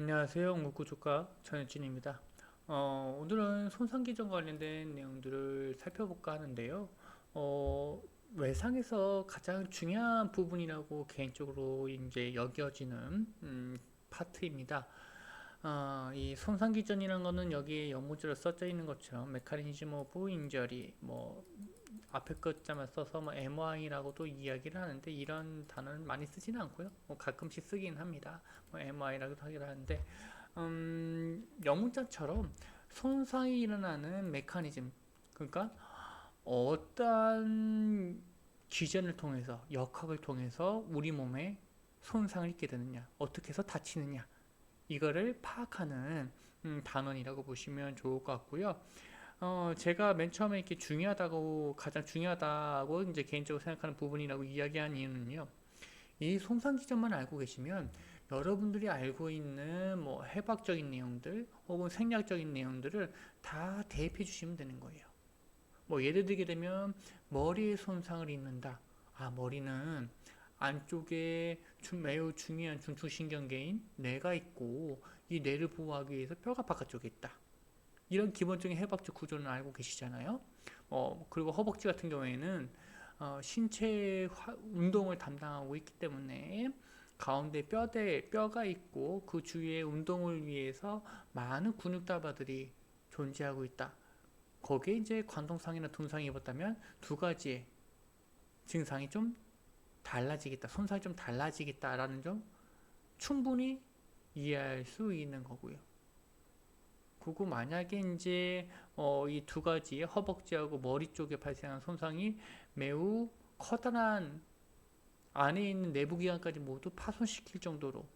안녕하세요. 응급구조과 전혜진입니다. 어, 오늘은 손상기전 관련된 내용들을 살펴볼까 하는데요. 어, 외상에서 가장 중요한 부분이라고 개인적으로 이제 여겨지는 음, 파트입니다. 어, 이 손상기전이라는 거는 여기에 영문자로 써져 있는 것처럼 메커니즘 오브 인저리 뭐 앞에 것자만 써서 뭐 MI라고도 이야기를 하는데 이런 단어는 많이 쓰지는 않고요. 뭐 가끔씩 쓰긴 합니다. 뭐 MI라고도 하긴 하는데 음, 영문자처럼 손상이 일어나는 메커니즘 그러니까 어떠한 기전을 통해서 역학을 통해서 우리 몸에 손상을 입게 되느냐 어떻게 해서 다치느냐 이거를 파악하는 음, 단원이라고 보시면 좋을 것 같고요. 어, 제가 맨 처음에 이렇게 중요하다고, 가장 중요하다고 이제 개인적으로 생각하는 부분이라고 이야기한 이유는요. 이 손상 기전만 알고 계시면 여러분들이 알고 있는 뭐 해박적인 내용들 혹은 생략적인 내용들을 다 대입해 주시면 되는 거예요. 뭐 예를 들게 되면 머리에 손상을 입는다. 아, 머리는 안쪽에 중- 매우 중요한 중추신경계인 뇌가 있고 이 뇌를 보호하기 위해서 뼈가 바깥쪽에 있다. 이런 기본적인 해박적 구조는 알고 계시잖아요. 어, 그리고 허벅지 같은 경우에는 어, 신체 화- 운동을 담당하고 있기 때문에 가운데 뼈대 뼈가 있고 그 주위에 운동을 위해서 많은 근육다발들이 존재하고 있다. 거기에 이제 관동상이나 둔상이 입었다면 두 가지의 증상이 좀 달라지겠다, 손상이 좀 달라지겠다라는 점 충분히 이해할 수 있는 거고요. 그리고 만약에 이제 어, 이 두 가지 허벅지하고 머리 쪽에 발생한 손상이 매우 커다란 안에 있는 내부 기관까지 모두 파손시킬 정도로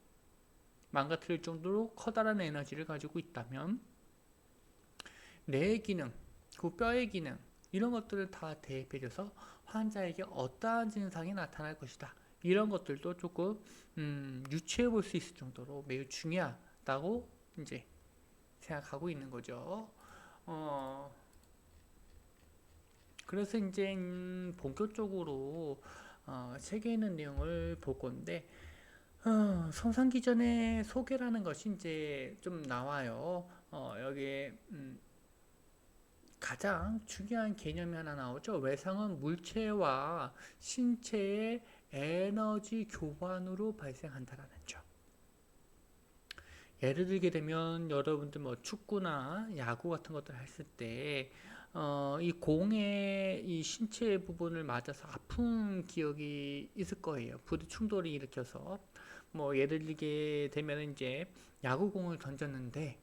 망가뜨릴 정도로 커다란 에너지를 가지고 있다면 뇌의 기능, 그 뼈의 기능 이런 것들을 다 대입해줘서 환자에게 어떠한 증상이 나타날 것이다. 이런 것들도 조금 음, 유추해 볼 수 있을 정도로 매우 중요하다고 이제 생각하고 있는 거죠. 어, 그래서 이제 음, 본격적으로 어, 책에 있는 내용을 볼 건데 어, 손상기 전에 소개라는 것이 이제 좀 나와요. 어, 여기에 음, 가장 중요한 개념이 하나 나오죠. 외상은 물체와 신체의 에너지 교환으로 발생한다라는 점. 예를 들게 되면 여러분들 뭐 축구나 야구 같은 것들 했을 때, 어, 이 공의 이 신체 부분을 맞아서 아픈 기억이 있을 거예요. 부딪 충돌을 일으켜서. 뭐 예를 들게 되면 이제 야구공을 던졌는데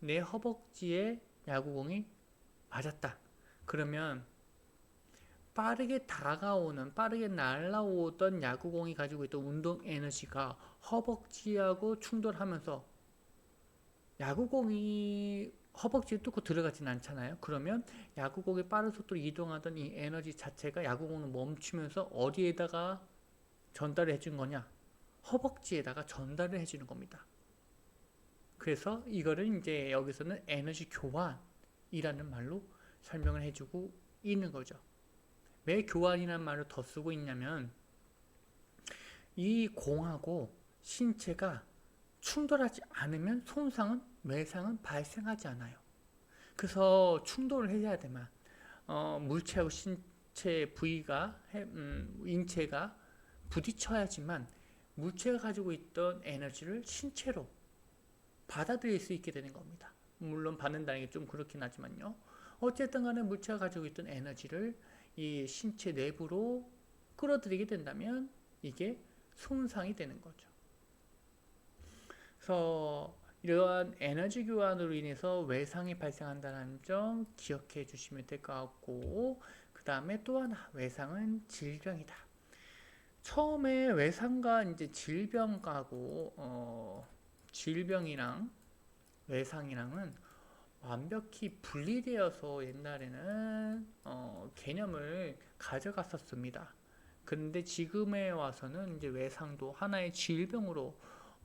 내 허벅지에 야구공이 맞았다. 그러면 빠르게 다가오는, 빠르게 날아오던 야구공이 가지고 있던 운동 에너지가 허벅지하고 충돌하면서 야구공이 허벅지를 뚫고 들어가진 않잖아요. 그러면 야구공이 빠른 속도로 이동하던 이 에너지 자체가 야구공을 멈추면서 어디에다가 전달을 해준 거냐? 허벅지에다가 전달을 해주는 겁니다. 그래서 이거를 이제 여기서는 에너지 교환이라는 말로 설명을 해주고 있는 거죠. 왜 교환이라는 말을 더 쓰고 있냐면 이 공하고 신체가 충돌하지 않으면 손상은 외상은 발생하지 않아요. 그래서 충돌을 해야 되만 어, 물체하고 신체 부위가 해- 음, 인체가 부딪혀야지만 물체가 가지고 있던 에너지를 신체로 받아들일 수 있게 되는 겁니다. 물론 받는다는 게 좀 그렇긴 하지만요. 어쨌든 간에 물체가 가지고 있던 에너지를 이 신체 내부로 끌어들이게 된다면 이게 손상이 되는 거죠. 그래서 이러한 에너지 교환으로 인해서 외상이 발생한다는 점 기억해 주시면 될 것 같고 그 다음에 또 하나 외상은 질병이다. 처음에 외상과 이제 질병하고 어, 질병이랑 외상이랑은 완벽히 분리되어서 옛날에는 어, 개념을 가져갔었습니다. 그런데 지금에 와서는 이제 외상도 하나의 질병으로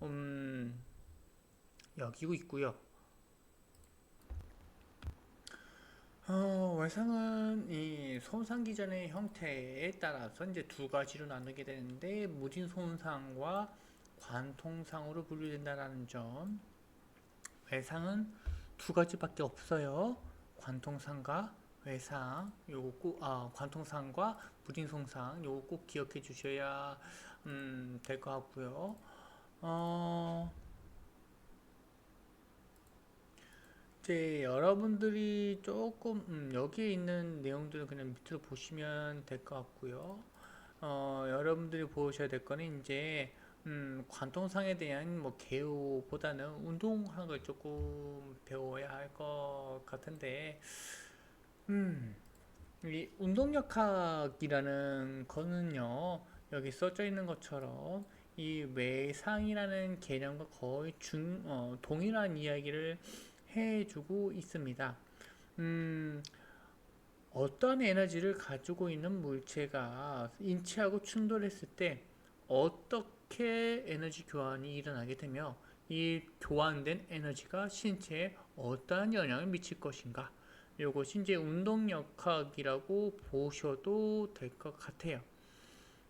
음, 여기고 있고요. 어, 외상은 이 손상 기전의 형태에 따라서 이제 두 가지로 나누게 되는데 무진 손상과 관통상으로 분류된다라는 점. 외상은 두 가지밖에 없어요. 관통상과 외상. 요거 꼭 아, 관통상과 무진송상 요거 꼭 기억해 주셔야 음, 될 것 같고요. 어, 이제 여러분들이 조금 음, 여기에 있는 내용들은 그냥 밑으로 보시면 될 것 같고요. 어, 여러분들이 보셔야 될 거는 이제 음, 관통상에 대한 뭐 개요보다는 운동하는 걸 조금 배워야 할 것 같은데, 음, 이 운동역학이라는 거는요, 여기 써져 있는 것처럼 이 외상이라는 개념과 거의 중, 어, 동일한 이야기를 해주고 있습니다. 음, 어떤 에너지를 가지고 있는 물체가 인체하고 충돌했을 때 어떻게 에너지 교환이 일어나게 되며 이 교환된 에너지가 신체에 어떠한 영향을 미칠 것인가 이것이 이제 운동역학이라고 보셔도 될 것 같아요.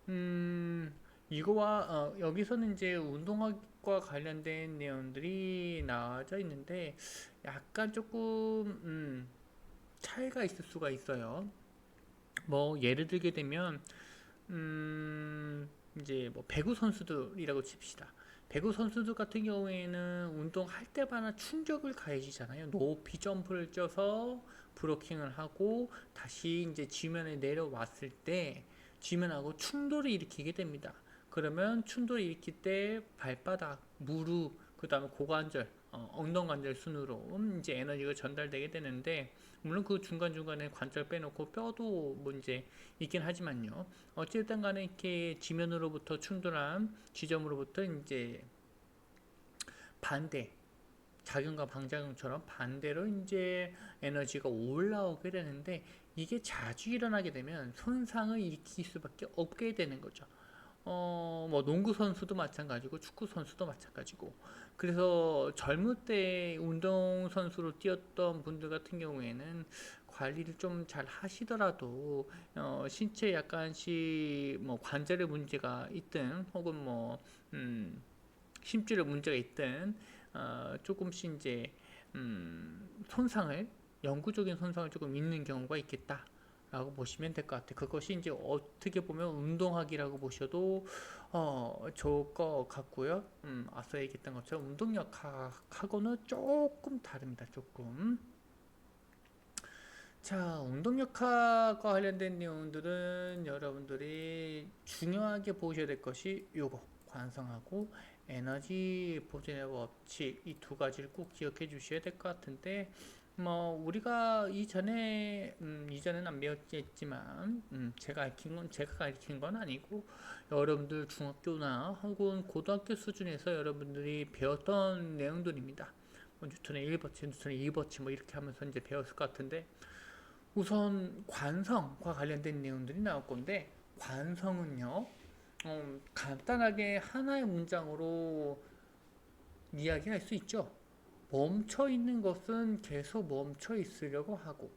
음, 이거와 어, 여기서는 이제 운동학 과 관련된 내용들이 나와져 있는데 약간 조금 음, 차이가 있을 수가 있어요. 뭐 예를 들게 되면 음, 이제 뭐 배구 선수들이라고 칩시다. 배구 선수들 같은 경우에는 운동할 때마다 충격을 가해지잖아요. 높이 점프를 쪄서 브로킹을 하고 다시 이제 지면에 내려왔을 때 지면하고 충돌을 일으키게 됩니다. 그러면 충돌을 일으킬 때 발바닥, 무릎, 그 다음에 고관절, 어, 엉덩관절 순으로 이제 에너지가 전달되게 되는데 물론 그 중간중간에 관절 빼놓고 뼈도 문제 있긴 하지만요. 어쨌든 간에 이렇게 지면으로부터 충돌한 지점으로부터 이제 반대 작용과 방작용처럼 반대로 이제 에너지가 올라오게 되는데 이게 자주 일어나게 되면 손상을 일으킬 수밖에 없게 되는 거죠. 어, 뭐 농구 선수도 마찬가지고 축구 선수도 마찬가지고 그래서 젊을 때 운동 선수로 뛰었던 분들 같은 경우에는 관리를 좀 잘 하시더라도 어, 신체 약간씩 뭐 관절에 문제가 있든 혹은 뭐 음, 심줄에 문제가 있든 어, 조금씩 이제 음, 손상을 영구적인 손상을 조금 있는 경우가 있겠다. 라고 보시면 될 것 같아요. 그것이 이제 어떻게 보면 운동학이라고 보셔도 어, 좋을 것 같고요. 음, 앞서 얘기했던 것처럼 운동역학하고는 조금 다릅니다. 조금. 자, 운동역학과 관련된 내용들은 여러분들이 중요하게 보셔야 될 것이 요거 관성하고 에너지 보존의 법칙 이 두 가지를 꼭 기억해 주셔야 될 것 같은데 뭐 우리가 이전에 음, 이전에는 안 배웠겠지만 음, 제가 가르친 건 제가 가르친 건 아니고 여러분들 중학교나 혹은 고등학교 수준에서 여러분들이 배웠던 내용들입니다. 뭐 뉴턴의 1버치, 뉴턴의 2버치 뭐 이렇게 하면서 이제 배웠을 것 같은데 우선 관성과 관련된 내용들이 나올 건데 관성은요 음, 간단하게 하나의 문장으로 이야기할 수 있죠. 멈춰 있는 것은 계속 멈춰 있으려고 하고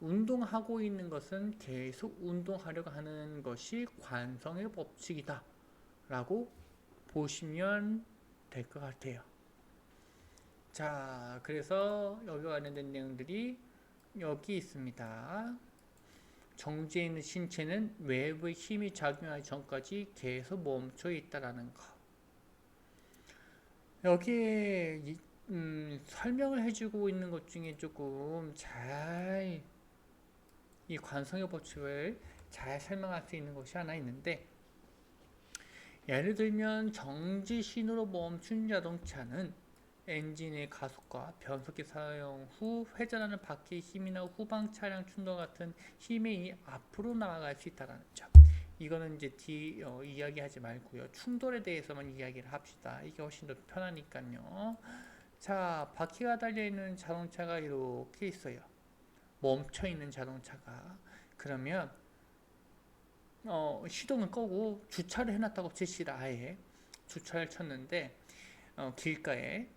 운동하고 있는 것은 계속 운동하려고 하는 것이 관성의 법칙이다 라고 보시면 될 것 같아요. 자 그래서 여기 관련된 내용들이 여기 있습니다. 정지해 있는 신체는 외부의 힘이 작용하기 전까지 계속 멈춰 있다라는 거. 여기에 음, 설명을 해주고 있는 것 중에 조금 잘 이 관성의 법칙을 잘 설명할 수 있는 것이 하나 있는데 예를 들면 정지신호로 멈춘 자동차는 엔진의 가속과 변속기 사용 후 회전하는 바퀴의 힘이나 후방 차량 충돌 같은 의해 앞으로 나아갈 수 있다는 점. 이거는 이제 뒤 어, 이야기하지 말고요. 충돌에 대해서만 이야기를 합시다. 이게 훨씬 더 편하니까요. 자, 바퀴가 달려있는 자동차가 이렇게 있어요. 멈춰있는 자동차가. 그러면, 어, 시동을 끄고 주차를 해놨다고 칩시다, 아예. 주차를 쳤는데, 어, 길가에,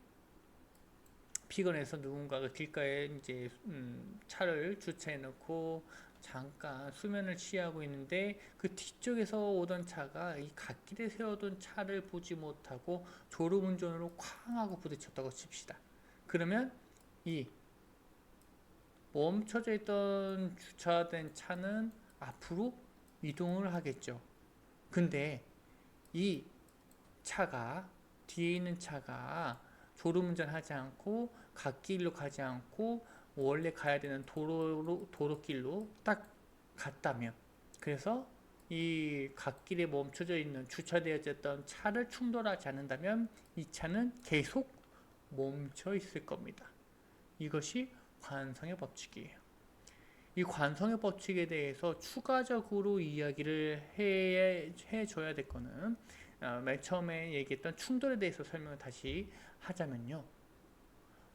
피곤해서 누군가가 길가에 이제, 음, 차를 주차해놓고, 잠깐 수면을 취하고 있는데 그 뒤쪽에서 오던 차가 이 갓길에 세워둔 차를 보지 못하고 졸음운전으로 쾅 하고 부딪혔다고 칩시다. 그러면 이 멈춰져 있던 주차된 차는 앞으로 이동을 하겠죠. 근데 이 차가 뒤에 있는 차가 졸음운전 하지 않고 갓길로 가지 않고 원래 가야 되는 도로로 도로길로 딱 갔다면 그래서 이 갓길에 멈춰져 있는 주차되어졌던 차를 충돌하지 않는다면 이 차는 계속 멈춰 있을 겁니다. 이것이 관성의 법칙이에요. 이 관성의 법칙에 대해서 추가적으로 이야기를 해, 해줘야 될 거는 어, 맨 처음에 얘기했던 충돌에 대해서 설명을 다시 하자면요.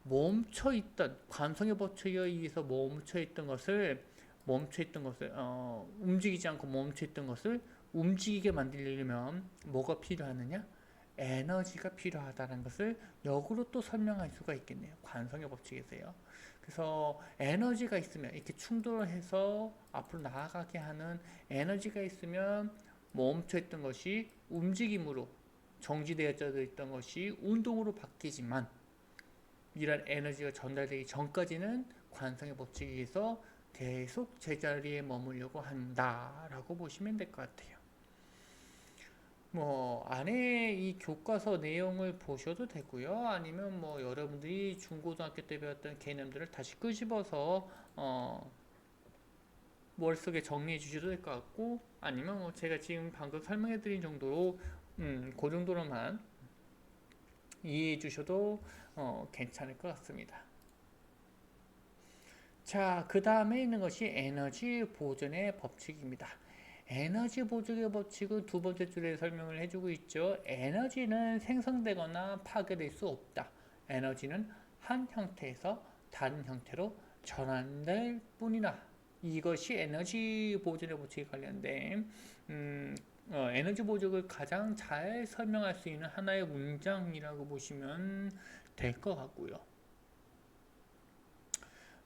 멈춰있던 관성의 법칙에 의해서 멈춰있던 것을 멈춰있던 것을 어, 움직이지 않고 멈춰있던 것을 움직이게 만들려면 뭐가 필요하느냐? 에너지가 필요하다는 것을 역으로 또 설명할 수가 있겠네요. 관성의 법칙에서요. 그래서 에너지가 있으면 이렇게 충돌을 해서 앞으로 나아가게 하는 에너지가 있으면 멈춰있던 것이 움직임으로 정지되어져 있던 것이 운동으로 바뀌지만 이런 에너지가 전달되기 전까지는 관성의 법칙에 의해서 계속 제자리에 머물려고 한다라고 보시면 될 것 같아요. 뭐 안에 이 교과서 내용을 보셔도 되고요. 아니면 뭐 여러분들이 중고등학교 때 배웠던 개념들을 다시 끄집어서 어 머릿속에 정리해 주셔도 될 것 같고 아니면 뭐 제가 지금 방금 설명해 드린 정도로 음, 그 정도로만 이해해 주셔도 어, 괜찮을 것 같습니다. 자, 그 다음에 있는 것이 에너지 보존의 법칙입니다. 에너지 보존의 법칙은 두 번째 줄에 설명을 해주고 있죠. 에너지는 생성되거나 파괴될 수 없다. 에너지는 한 형태에서 다른 형태로 전환될 뿐이다. 이것이 에너지 보존의 법칙에 관련된 음, 어, 에너지 보존을 가장 잘 설명할 수 있는 하나의 문장이라고 보시면 될 것 같고요.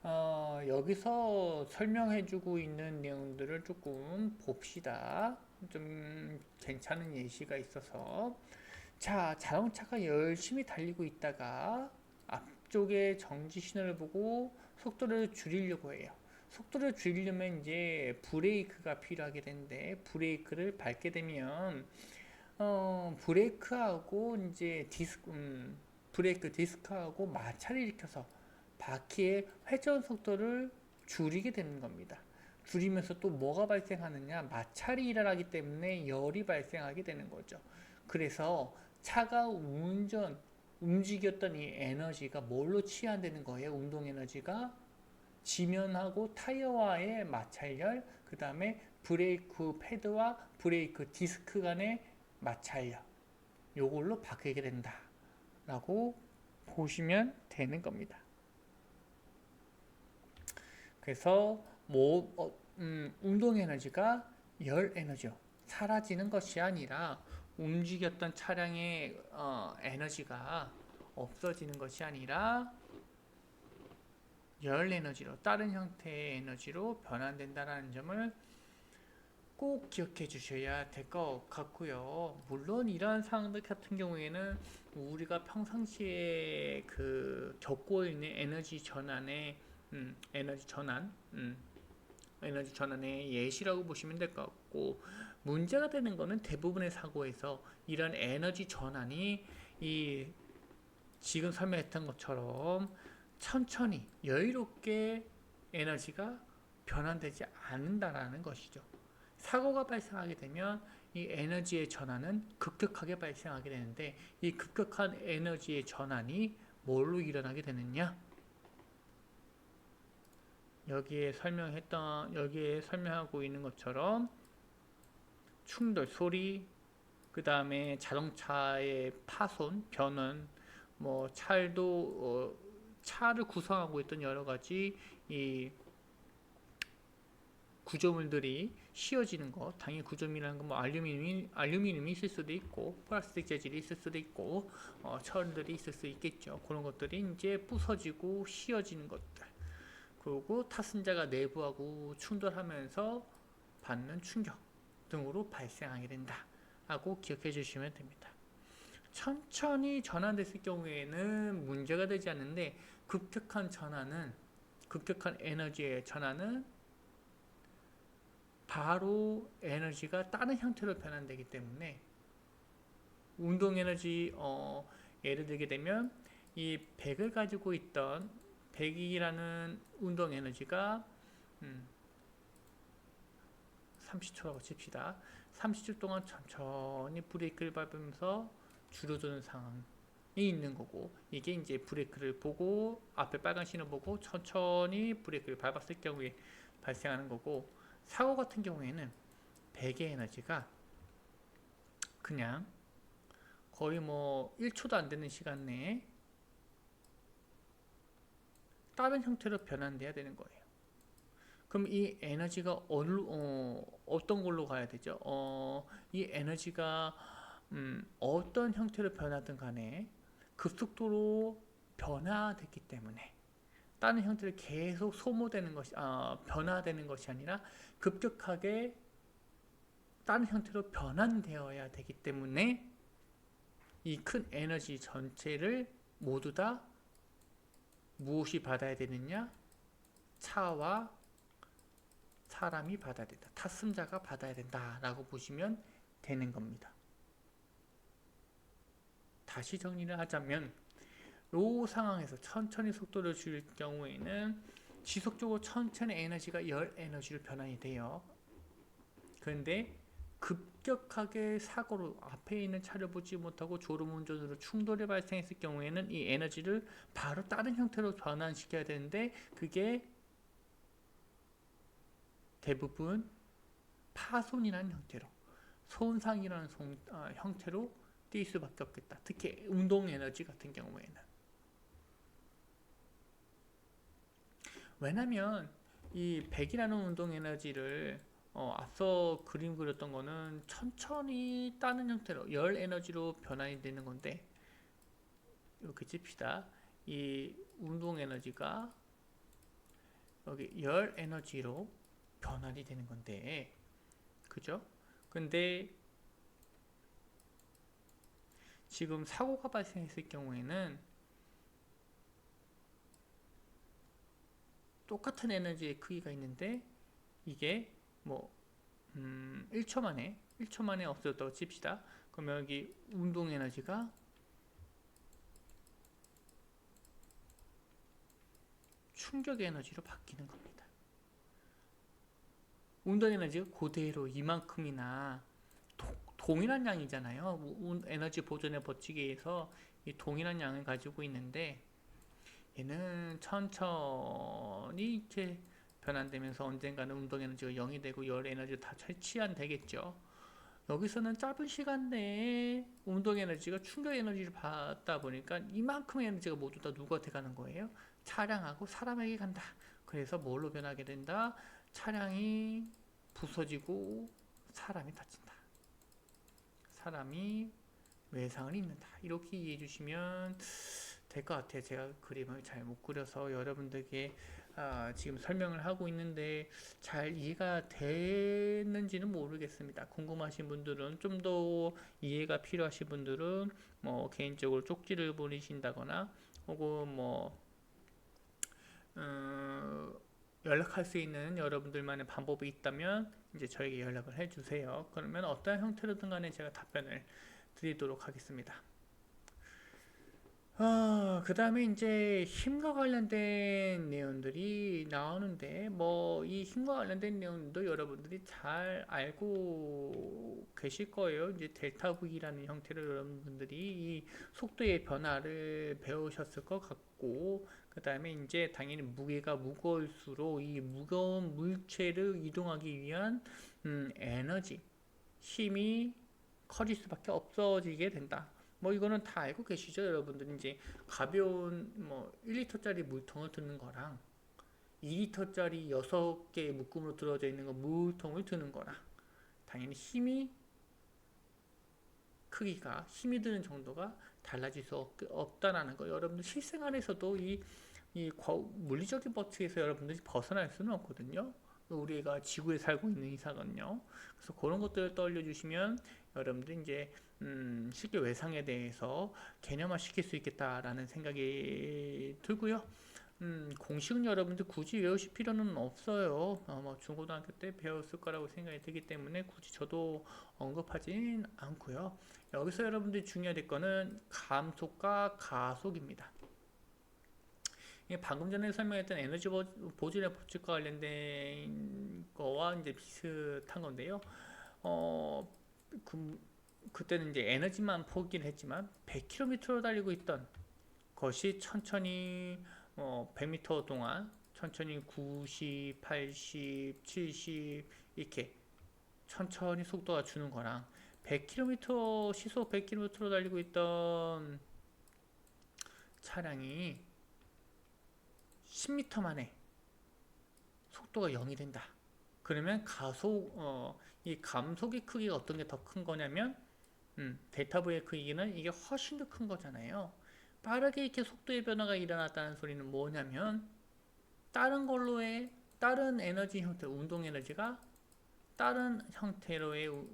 어, 여기서 설명해주고 있는 내용들을 조금 봅시다. 좀 괜찮은 예시가 있어서. 자, 자동차가 열심히 달리고 있다가 앞쪽에 정지 신호를 보고 속도를 줄이려고 해요. 속도를 줄이려면 이제 브레이크가 필요하게 되는데 브레이크를 밟게 되면 어, 브레이크하고 이제 디스크 음, 브레이크 디스크하고 마찰을 일으켜서 바퀴의 회전 속도를 줄이게 되는 겁니다. 줄이면서 또 뭐가 발생하느냐? 마찰이 일어나기 때문에 열이 발생하게 되는 거죠. 그래서 차가 운전, 움직였던 이 에너지가 뭘로 치환되는 거예요? 운동 에너지가 지면하고 타이어와의 마찰열, 그 다음에 브레이크 패드와 브레이크 디스크 간의 마찰열, 요걸로 바뀌게 된다. 라고 보시면 되는 겁니다. 그래서 뭐 어, 음, 운동 에너지가 열 에너지요. 사라지는 것이 아니라 움직였던 차량의 어, 에너지가 없어지는 것이 아니라 열 에너지로 다른 형태의 에너지로 변환된다는 점을 꼭 기억해 주셔야 될 것 같고요. 물론 이러한 상황들 같은 경우에는 우리가 평상시에 그 겪고 있는 에너지 전환의 음, 에너지 전환, 음, 에너지 전환의 예시라고 보시면 될 것 같고 문제가 되는 것은 대부분의 사고에서 이런 에너지 전환이 이 지금 설명했던 것처럼 천천히 여유롭게 에너지가 변환되지 않는다라는 것이죠. 사고가 발생하게 되면 이 에너지의 전환은 급격하게 발생하게 되는데 이 급격한 에너지의 전환이 뭘로 일어나게 되느냐? 여기에 설명했던 여기에 설명하고 있는 것처럼 충돌 소리 그 다음에 자동차의 파손 변원 뭐 차도 어, 차를 구성하고 있던 여러 가지 이 구조물들이 씌워지는 것, 당연히 구조물이라는 건 뭐 알루미늄이 알루미늄이 있을 수도 있고 플라스틱 재질이 있을 수도 있고 어, 철들이 있을 수 있겠죠. 그런 것들이 이제 부서지고 씌워지는 것들. 그리고 탑승자가 내부하고 충돌하면서 받는 충격 등으로 발생하게 된다. 하고 기억해 주시면 됩니다. 천천히 전환됐을 경우에는 문제가 되지 않는데 급격한 전환은 급격한 에너지의 전환은 바로 에너지가 다른 형태로 변환되기 때문에 운동 에너지 어, 예를 들게 되면 이 100을 가지고 있던 100이라는 운동 에너지가 음, 30초라고 칩시다. 30초 동안 천천히 브레이크를 밟으면서 줄어드는 상황이 있는 거고 이게 이제 브레이크를 보고 앞에 빨간 신호 보고 천천히 브레이크를 밟았을 경우에 발생하는 거고 사고 같은 경우에는 배의 에너지가 그냥 거의 뭐 1초도 안 되는 시간 내에 다른 형태로 변환돼야 되는 거예요. 그럼 이 에너지가 어느 어, 어떤 걸로 가야 되죠? 어, 이 에너지가 음, 어떤 형태로 변하든 간에 급속도로 변화됐기 때문에 다른 형태로 계속 소모되는 것이 아, 변화되는 것이 아니라 급격하게 다른 형태로 변환되어야 되기 때문에 이 큰 에너지 전체를 모두 다 무엇이 받아야 되느냐? 차와 사람이 받아야 된다. 탑승자가 받아야 된다라고 보시면 되는 겁니다. 다시 정리를 하자면 이 상황에서 천천히 속도를 줄 경우에는 지속적으로 천천히 에너지가 열 에너지로 변환이 돼요. 그런데 급격하게 사고로 앞에 있는 차를 보지 못하고 졸음운전으로 충돌이 발생했을 경우에는 이 에너지를 바로 다른 형태로 변환시켜야 되는데 그게 대부분 파손이라는 형태로 손상이라는 송, 어, 형태로 뛸 수밖에 없겠다. 특히 운동 에너지 같은 경우에는 왜냐면 이 100이라는 운동 에너지를 어, 앞서 그림 그렸던 거는 천천히 따는 형태로 열 에너지로 변환이 되는 건데 이렇게 찝시다. 이 운동 에너지가 여기 열 에너지로 변환이 되는 건데 그죠? 근데 지금 사고가 발생했을 경우에는 똑같은 에너지의 크기가 있는데 이게 뭐 음, 1초 만에 1초 만에 없어졌다고 칩시다. 그러면 여기 운동 에너지가 충격 에너지로 바뀌는 겁니다. 운동 에너지가 그대로 이만큼이나 도, 동일한 양이잖아요. 운- 에너지 보존의 법칙에서 이 동일한 양을 가지고 있는데 얘는 천천히 이렇게 변환되면서 언젠가는 운동 에너지가 0이 되고 열 에너지가 다 채취한 되겠죠. 여기서는 짧은 시간 내에 운동 에너지가 충격 에너지를 받다 보니까 이만큼 에너지가 모두 다 누구한테 가는 거예요? 차량하고 사람에게 간다. 그래서 뭘로 변하게 된다? 차량이 부서지고 사람이 다친다. 사람이 외상을 입는다. 이렇게 이해해 주시면 될 것 같아요. 제가 그림을 잘 못 그려서 여러분들께 아, 지금 설명을 하고 있는데 잘 이해가 됐는지는 모르겠습니다. 궁금하신 분들은 좀 더 이해가 필요하신 분들은 뭐 개인적으로 쪽지를 보내신다거나 혹은 뭐 음, 연락할 수 있는 여러분들만의 방법이 있다면 이제 저에게 연락을 해주세요. 그러면 어떠한 형태로든 간에 제가 답변을 드리도록 하겠습니다. 어, 그 다음에 이제 힘과 관련된 내용들이 나오는데, 뭐, 이 힘과 관련된 내용도 여러분들이 잘 알고 계실 거예요. 이제 델타 V라는 형태로 여러분들이 이 속도의 변화를 배우셨을 것 같고, 그 다음에 이제 당연히 무게가 무거울수록 이 무거운 물체를 이동하기 위한 음, 에너지, 힘이 커질 수밖에 없어지게 된다. 뭐 이거는 다 알고 계시죠, 여러분들 이제 가벼운 뭐 1리터짜리 물통을 드는 거랑 2리터짜리 6개의 묶음으로 들어져 있는 거 물통을 드는 거랑 당연히 힘이 크기가 힘이 드는 정도가 달라질 수 없, 없다라는 거 여러분들 실생활에서도 이, 이 과- 물리적인 법칙에서 여러분들이 벗어날 수는 없거든요. 우리가 지구에 살고 있는 이상은요. 그래서 그런 것들을 떠올려 주시면 여러분들 이제 음, 쉽게 외상에 대해서 개념화 시킬 수 있겠다라는 생각이 들고요. 음, 공식은 여러분들 굳이 외우실 필요는 없어요. 어, 뭐 중고등학교 때 배웠을 거라고 생각이 들기 때문에 굳이 저도 언급하진 않고요. 여기서 여러분들이 중요할 거는 감속과 가속입니다. 방금 전에 설명했던 에너지 보- 보존의 법칙과 관련된 거와 이제 비슷한 건데요. 어, 그, 그때는 이제 에너지만 포기를 했지만 100km로 달리고 있던 것이 천천히 어, 100m 동안 천천히 90, 80, 70 이렇게 천천히 속도가 주는 거랑 100km 시속 100km로 달리고 있던 차량이 10m 만에 속도가 0이 된다. 그러면 가속 어, 이 감속의 크기가 어떤 게 더 큰 거냐면 음, 델타브의 크기는 이게 훨씬 더 큰 거잖아요. 빠르게 이렇게 속도의 변화가 일어났다는 소리는 뭐냐면 다른 걸로의 다른 에너지 형태, 운동 에너지가 다른 형태로의 우-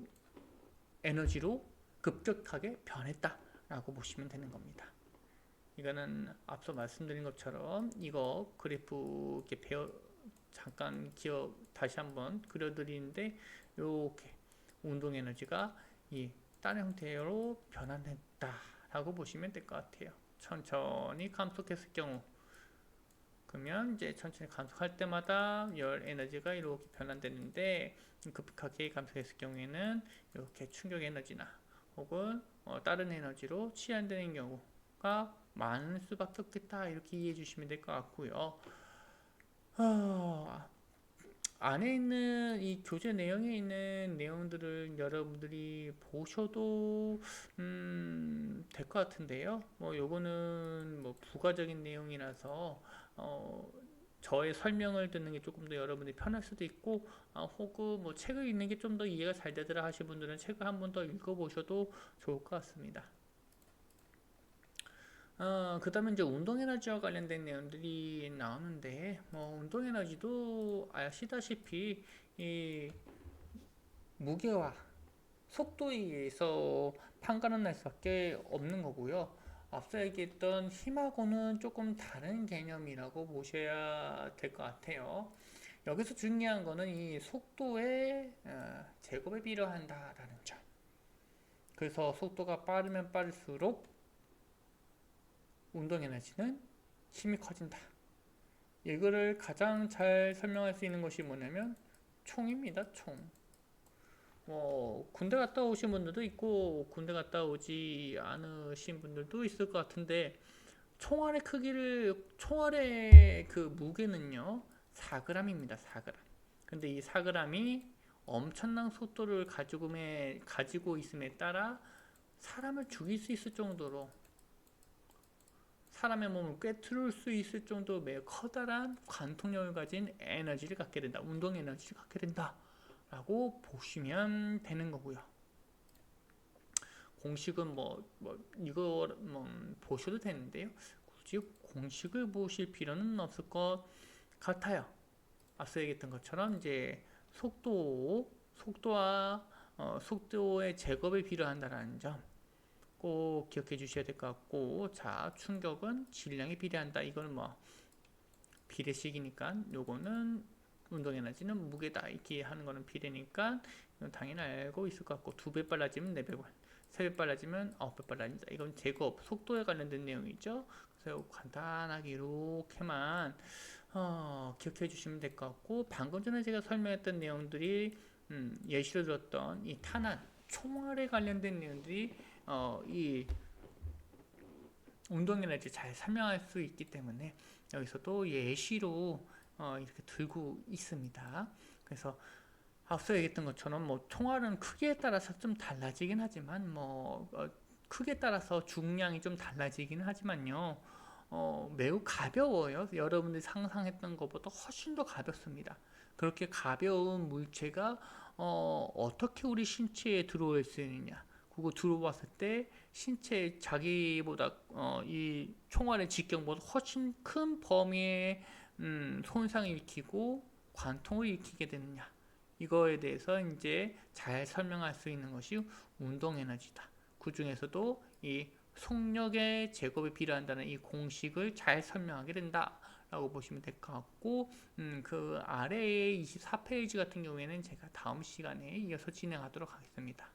에너지로 급격하게 변했다라고 보시면 되는 겁니다. 이거는 앞서 말씀드린 것처럼 이거 그래프 이렇게 배워 잠깐 기억 다시 한번 그려드리는데 이렇게 운동 에너지가 이 다른 형태로 변환했다라고 보시면 될 것 같아요. 천천히 감속했을 경우 그러면 이제 천천히 감속할 때마다 열 에너지가 이렇게 변환되는데 급하게 감속했을 경우에는 이렇게 충격 에너지나 혹은 어, 다른 에너지로 치환되는 경우가 많을 수밖에 없겠다 이렇게 이해해 주시면 될 것 같고요. 어, 안에 있는 이 교재 내용에 있는 내용들을 여러분들이 보셔도 음, 될 것 같은데요. 뭐 요거는 뭐 부가적인 내용이라서 어, 저의 설명을 듣는 게 조금 더 여러분들이 편할 수도 있고 아, 혹은 뭐 책을 읽는 게 좀 더 이해가 잘 되더라 하시는 분들은 책을 한 번 더 읽어보셔도 좋을 것 같습니다. 어, 그 다음에 이제 운동 에너지와 관련된 내용들이 나오는데, 뭐, 운동 에너지도 아시다시피, 이, 무게와 속도에 의해서 판가름 날 수밖에 없는 거고요. 앞서 얘기했던 힘하고는 조금 다른 개념이라고 보셔야 될 것 같아요. 여기서 중요한 거는 이 속도의 어, 제곱에 비례한다라는 점. 그래서 속도가 빠르면 빠를수록 운동 에너지는 힘이 커진다. 이거를 가장 잘 설명할 수 있는 것이 뭐냐면 총입니다. 총. 뭐 군대 갔다 오신 분들도 있고 군대 갔다 오지 않으신 분들도 있을 것 같은데 총알의 크기를 총알의 그 무게는요 4g입니다. 4g. 근데 이 4g이 엄청난 속도를 가지고에 가지고 있음에 따라 사람을 죽일 수 있을 정도로 사람의 몸을 꿰뚫을 수 있을 정도로 매우 커다란 관통력을 가진 에너지를 갖게 된다. 운동 에너지를 갖게 된다. 라고 보시면 되는 거고요. 공식은 뭐, 뭐 이거 뭐 보셔도 되는데요. 굳이 공식을 보실 필요는 없을 것 같아요. 앞서 얘기했던 것처럼 이제 속도, 속도와 어, 속도의 제곱에 비례한다는 점. 꼭 기억해 주셔야 될 것 같고 자 충격은 질량에 비례한다. 이거는 뭐 비례식이니까 요거는 운동 에너지는 무게다. 이렇게 하는 거는 비례니까 당연히 알고 있을 것 같고 두 배 빨라지면 네 배, 세 배 빨라지면 아홉 배 빨라진다. 이건 제곱 속도에 관련된 내용이죠. 그래서 간단하게 이렇게만 어, 기억해 주시면 될 것 같고 방금 전에 제가 설명했던 내용들이 음, 예시로 들었던 이 탄환 총알에 관련된 내용들이 어, 이 운동 에너지 잘 설명할 수 있기 때문에 여기서도 예시로 어, 이렇게 들고 있습니다. 그래서 앞서 얘기했던 것처럼 뭐 총알은 크기에 따라서 좀 달라지긴 하지만 뭐 어, 크기에 따라서 중량이 좀 달라지긴 하지만요. 어, 매우 가벼워요. 여러분들이 상상했던 것보다 훨씬 더 가볍습니다. 그렇게 가벼운 물체가 어, 어떻게 우리 신체에 들어올 수 있느냐? 그거 들어봤을 때 신체 자기보다 어, 이 총알의 직경보다 훨씬 큰 범위의 음, 손상을 일으키고 관통을 일으키게 되느냐 이거에 대해서 이제 잘 설명할 수 있는 것이 운동 에너지다. 그 중에서도 이 속력의 제곱이 필요한다는 이 공식을 잘 설명하게 된다 라고 보시면 될 것 같고 음, 그 아래의 24페이지 같은 경우에는 제가 다음 시간에 이어서 진행하도록 하겠습니다.